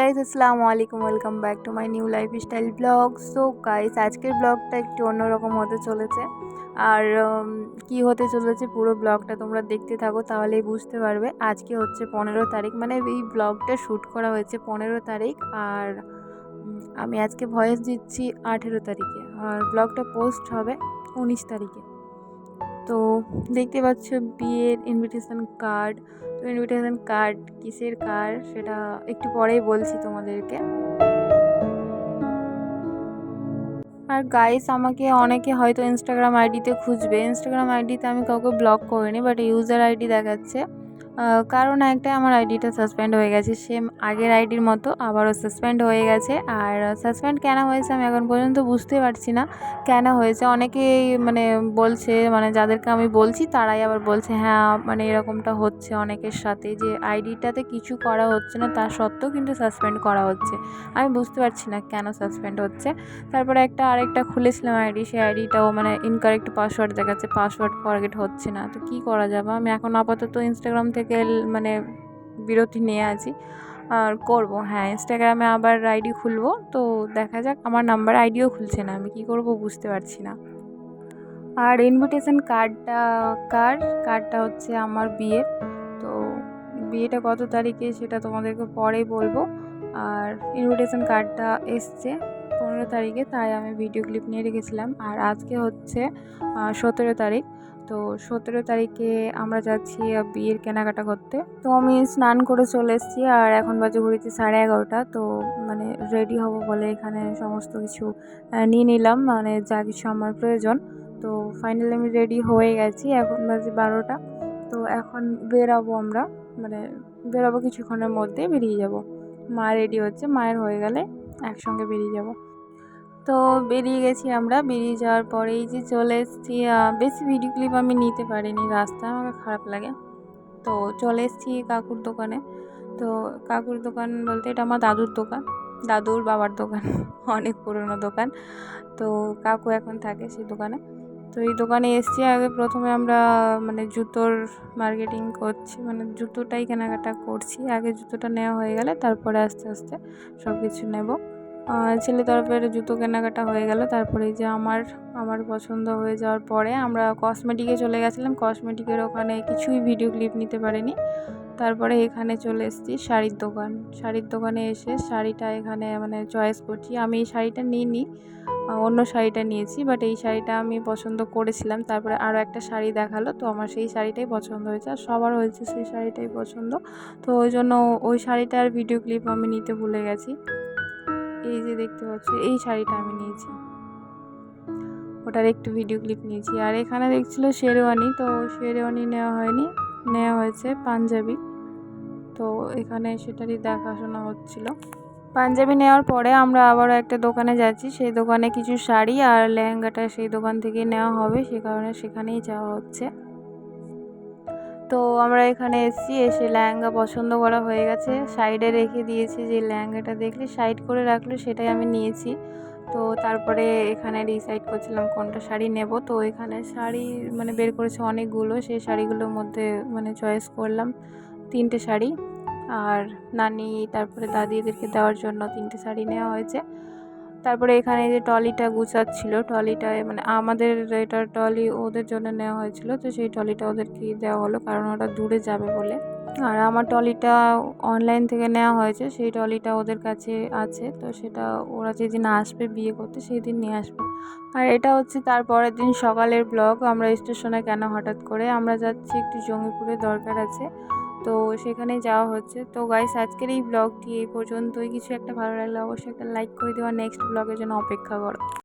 Guys আসসালামু আলাইকুম welcome back to my new lifestyle blog so guys আজকের ব্লগটা একটু অন্যরকম হতে চলেছে। আর কি হতে চলেছে পুরো ব্লগটা তোমরা দেখতে থাকো, তাহলেই বুঝতে পারবে। আজকে হচ্ছে পনেরো তারিখ মানে এই ব্লগটা শ্যুট করা হয়েছে পনেরো তারিখ। আর আমি আজকে ভয়েস দিচ্ছি আঠেরো তারিখে। আর ব্লগটা পোস্ট হবে উনিশ তারিখে। তো দেখতে পাচ্ছ বিয়ের ইনভিটেশন কার্ড তো ইনভিটেশন কার্ড কিসের কার্ড সেটা একটু পরেই বলছি তোমাদেরকে। আর গাইস আমাকে অনেকে হয়তো ইনস্টাগ্রাম আইডিতে খুঁজবে। ইনস্টাগ্রাম আইডিতে আমি কাউকে ব্লক করিনি বাট ইউজার আইডি দেখাচ্ছে। কারণ একটা আমার আইডিটা সাসপেন্ড হয়ে গেছে। সেম আগের আইডির মতো আবারও সাসপেন্ড হয়ে গেছে। আর সাসপেন্ড কেন হয়েছে আমি এখন পর্যন্ত বুঝতে পারছি না। কেন হয়েছে? অনেকেই মানে বলছে মানে যাদেরকে আমি বলছি, তারাই আবার বলছে হ্যাঁ মানে এরকমটা হচ্ছে অনেকের সাথে যে আইডিটাতে কিছু করা হচ্ছে না, তা সত্ত্বেও কিন্তু সাসপেন্ড করা হচ্ছে। আমি বুঝতে পারছি না কেন সাসপেন্ড হচ্ছে। তারপরে একটা আরেকটা খুলেছিলাম আইডি, সেই আইডিটাও মানে ইনকারেক্ট পাসওয়ার্ড দেখাচ্ছে পাসওয়ার্ড ফরগেট হচ্ছে না। তো কী করা যাবে? আমি এখন আপাতত ইনস্টাগ্রাম থেকে ল- মানে বিরতি নিয়ে আছি। আর করব হ্যাঁ ইনস্টাগ্রামে আবার আইডি খুলবো। তো দেখা যাক, আমার নাম্বার আইডিও খুলছে না, আমি কি করব বুঝতে পারছি না। আর ইনভিটেশন কার্ডটা কার? কার্ডটা হচ্ছে আমার বিয়ের। তো বিয়েটা কত তারিখে সেটা তোমাদেরকে পরেই বলব। আর ইনভিটেশন কার্ডটা এসছে পনেরো তারিখে, তাই আমি ভিডিও ক্লিপ নিয়ে রেখেছিলাম। আর আজকে হচ্ছে সতেরো তারিখ। তো সতেরো তারিখে আমরা যাচ্ছি বিয়ের কেনাকাটা করতে। তো আমি স্নান করে চলে এসেছি আর এখন বাজে ঘুরেছি সাড়ে এগারোটা। তো মানে রেডি হব বলে এখানে সমস্ত কিছু নিয়ে নিলাম। মানে যা কিছু আমার প্রয়োজন। তো ফাইনালি আমি রেডি হয়ে গেছি। এখন বাজে বারোটা। তো এখন বেরাবো আমরা। মানে বেরাবো কিছুক্ষণের মধ্যে বেরিয়ে যাব। মা রেডি হচ্ছে। মায়ের হয়ে গেলে একসঙ্গে বেরিয়ে যাব। তো বেরিয়ে গেছি আমরা। বেরিয়ে যাওয়ার পরেই যে চলে এসেছি বেশি ভিডিও ক্লিপ আমি নিতে পারিনি। রাস্তা আমাকে খারাপ লাগে। তো চলে এসেছি কাকুর দোকানে। তো কাকুর দোকান বলতে এটা আমার দাদুর দোকান। দাদুর বাবার দোকান। অনেক পুরনো দোকান। তো কাকু এখন থাকে সেই দোকানে। তো এই দোকানে এসেছি। আগে প্রথমে আমরা মানে জুতোর মার্কেটিং করছি। মানে জুতোটাই কেনাকাটা করছি। আগে জুতোটা নেওয়া হয়ে গেলে তারপরে আস্তে আস্তে সব কিছু নেব। ছেলে তরফের জুতো কেনাকাটা হয়ে গেল। তারপরে যে আমার আমার পছন্দ হয়ে যাওয়ার পরে আমরা কসমেটিকে চলে গেছিলাম। কসমেটিকের ওখানে কিছুই ভিডিও ক্লিপ নিতে পারিনি। তারপরে এখানে চলে এসেছি শাড়ির দোকান। শাড়ির দোকানে এসে শাড়িটা এখানে মানে চয়েস করছি। আমি এই শাড়িটা নিইনি অন্য শাড়িটা নিয়েছি বাট এই শাড়িটা আমি পছন্দ করেছিলাম। তারপরে আরও একটা শাড়ি দেখাল, তো আমার সেই শাড়িটাই পছন্দ হয়েছে। আর সবার হয়েছে সেই শাড়িটাই পছন্দ। তো ওই জন্য ওই শাড়িটার ভিডিও ক্লিপ আমি নিতে ভুলে গেছি। এই যে দেখতে পাচ্ছ, এই শাড়িটা আমি নিয়েছি। ওটার একটু ভিডিও ক্লিপ নিয়েছি। আর এখানে দেখছিল শেরওয়ানি, তো শেরওয়ানি নেওয়া হয়নি। নেওয়া হয়েছে পাঞ্জাবি। তো এখানে সেটারই দেখাশোনা হচ্ছিল। পাঞ্জাবি নেওয়ার পরে আমরা আবারও একটা দোকানে যাচ্ছি। সেই দোকানে কিছু শাড়ি আর লেহেঙ্গাটা সেই দোকান থেকে নেওয়া হবে। সে কারণে সেখানেই যাওয়া হচ্ছে। তো আমরা এখানে এসেছি, এসে লেহেঙ্গা পছন্দ করা হয়ে গেছে। সাইডে রেখে দিয়েছি যে লেহেঙ্গাটা দেখলে, সাইড করে রাখল সেটাই আমি নিয়েছি। তো তারপরে এখানে ডিসাইড করছিলাম কোনটা শাড়ি নেব। তো এখানে শাড়ি মানে বের করেছে অনেকগুলো, সেই শাড়িগুলোর মধ্যে মানে চয়েস করলাম তিনটে শাড়ি। আর নানি, তারপরে দাদিদেরকে দেওয়ার জন্য তিনটে শাড়ি নেওয়া হয়েছে। তারপরে এখানে যে ট্রলিটা গুছাচ্ছিল ট্রলিটায় মানে আমাদের এটা ট্রলি ওদের জন্য নেওয়া হয়েছিল, তো সেই ট্রলিটা ওদেরকে দেওয়া হলো কারণ ওটা দূরে যাবে বলে। আর আমার ট্রলিটা অনলাইন থেকে নেওয়া হয়েছে, সেই ট্রলিটা ওদের কাছে আছে, তো সেটা ওরা যেদিন আসবে বিয়ে করতে সেই দিন নিয়ে আসবে। আর এটা হচ্ছে তার পরের দিন সকালের ব্লগ আমরা স্টেশনে কেন হঠাৎ করে, আমরা যাচ্ছি একটু জঙ্গিপুরে দরকার আছে। তো সেখানে যাওয়া হচ্ছে। তো গাইস আজকের এই ব্লগটি এই পর্যন্তই। কিছু একটা ভালো লাগলে অবশ্যই একটা লাইক করে দেওয়া নেক্সট ব্লগের জন্য অপেক্ষা করো।